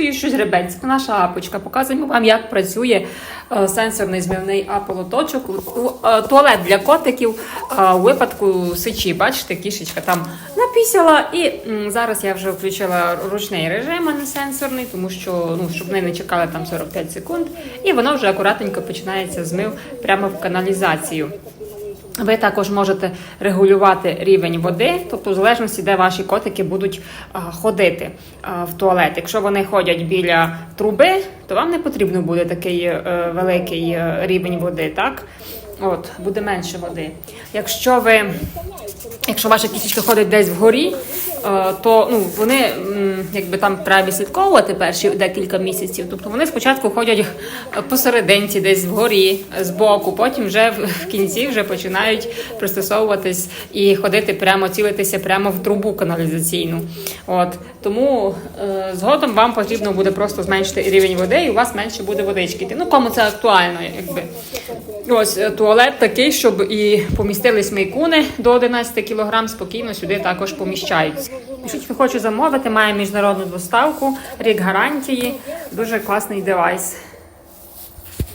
Щось ребець. Наша апочка. Показуємо вам, як працює е, сенсорний змивний аполоточок. Е, Туалет для котиків е, у випадку сечі. Бачите, кішечка там напісяла. І зараз я вже включила ручний режим, а не сенсорний, тому що ну, щоб вони не чекали там 45 секунд. І воно вже акуратненько починається змив прямо в каналізацію. Ви також можете регулювати рівень води, тобто в залежності, де ваші котики будуть а, ходити а, в туалет. Якщо вони ходять біля труби, то вам не потрібно буде такий е, великий е, рівень води, так? От, буде менше води. Якщо ви Якщо ваша кішечка ходить десь вгорі, е, то ну вони якби там треба відслідковувати перші декілька місяців. Тобто вони спочатку ходять е, посерединці, десь вгорі, е, збоку, потім вже в кінці вже починають пристосовуватись і ходити прямо, цілитися прямо в трубу каналізаційну. От тому е, згодом вам потрібно буде просто зменшити рівень води, і у вас менше буде водички. Ну кому це актуально, якби. Ось е, туалет такий, щоб і помістились мейкуни до 11 кг, спокійно сюди також поміщаються. Якщо хоче замовити, має міжнародну доставку, рік гарантії. Дуже класний девайс.